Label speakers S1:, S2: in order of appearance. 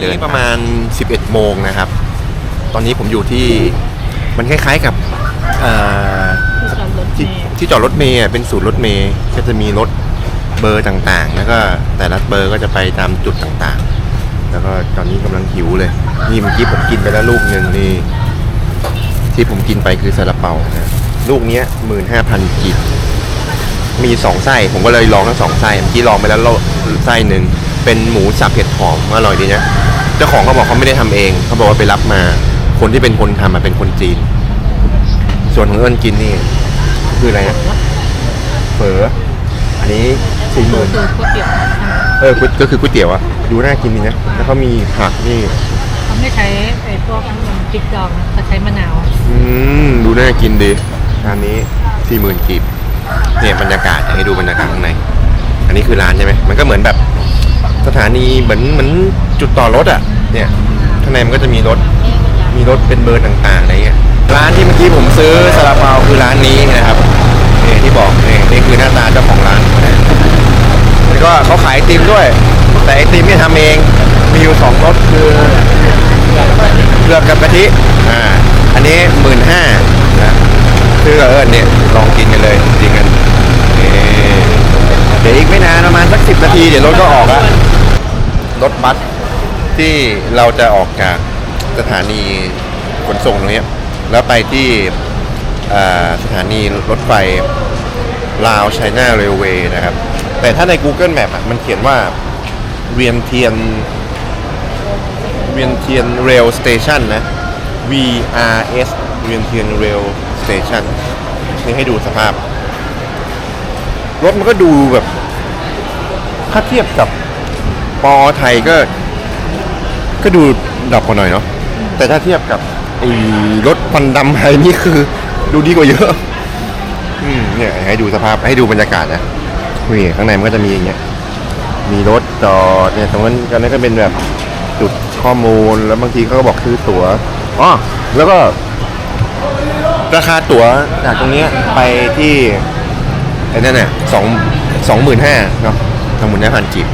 S1: เดินประมาณ 11 โมงนะครับ ตอนนี้ผมอยู่ที่มันคล้ายๆกับเอ่อ
S2: จอดรถ
S1: ที่
S2: เมล์
S1: ที่จอดรถเมย์อะเป็นศูนย์รถเมย์ก็จะมีรถเบอร์ต่างๆ แล้วก็แต่ละเบอร์ก็จะไปตามจุดต่างๆ แล้วก็ตอนนี้กำลังหิวเลยนี่เมื่อกี้ผมกินไปแล้วลูกหนึ่งนี่ที่ผมกินไปคือซาลาเปานะลูกเนี้ยหมื่นห้าพันกิบมีสองไส้ผมก็เลยลองทั้งสองไส้เมื่อกี้ลองไปแล้วไส้หนึ่ง เป็นหมูสับเห็ดหอมอร่อยดีนะเจ้าของเขาบอกเขาไม่ได้ทำเอง เขาบอกว่าไปรับมา คนที่เป็นคนทำมาเป็นคนจีน ส่วนของเอิญกินนี่คืออะไรนะเฝออันนี้สี่ห
S2: ตัว
S1: มื่น
S2: คือก๋วยเตี๋ยวใช่ไหม
S1: เออก๋วยก็คือก๋วยเตี๋ยวอะดูน่ากินดีนะแล้วเขามีผักนี่
S2: เขาไม่ใช้ไอ้พวกน้ำพริกดองนะเขาใช้มะนาว
S1: อืมดูน่ากินดีร้านนี้สี่หมื่นกีบเนี่ยบรรยากาศอยากให้ดูบรรยากาศข้างใน อันนี้คือร้านใช่ไหมมันก็เหมือนแบบ สถานีเหมือนเหมือนจุดต่อรถอะเนี่ยข้างในมันก็จะมีรถมีรถเป็นเบอร์ต่างๆอะไรเงี้ยร้านที่เมื่อกี้ผมซื้อซาลาเปาคือร้านนี้นะครับนี่ที่บอกนี่นี่คือหน้าตาเจ้าของร้านแล้วก็เขาขายไอติมด้วย แต่ไอติมไม่ทำเองมีอยู่สองรสคือเกลือกับกะทิอ่าอันนี้หมื่นห้านะคือเออเนี่ยลองกินกันเลยจริงกันนี่เดี๋ยวอีกไม่นานประมาณสักสิบนาทีเดี๋ยวรถก็ออกแล้ว รถบัสที่เราจะออกจากสถานีขนส่งตรงนี้แล้วไปที่สถานีรถไฟลาวไชน่าเรลเวย์นะครับ แต่ถ้าใน Google Map อะมันเขียนว่าเวียนเทียนเวียนเทียนเรลสเตชันนะ VRS เวียนเทียนเรลสเตชันนี่ให้ดูสภาพ รถมันก็ดูแบบ ถ้าเทียบกับ ปอไทยก็ ก็ดูดับกว่าหน่อยเนาะแต่ถ้าเทียบกับไอ้รถควันดำไทยนี่คือ ดูดีกว่าเยอะอืมเนี่ยให้ดูสภาพให้ดูบรรยากาศนะนี่ข้างในมันก็จะมีอย่างเงี้ยมีรถจอดเนี่ยตรงนั้นกันนั้นก็เป็นแบบจุดข้อมูลแล้วบางทีเขาก็บอกซื้อตั๋วอ๋อแล้วก็ ราคาตั๋วจากตรงเนี้ยไปที่ไอ้นั่นเนี่ยสองสองหมื่นห้าเนาะสองหมื่นห้าพันกีบ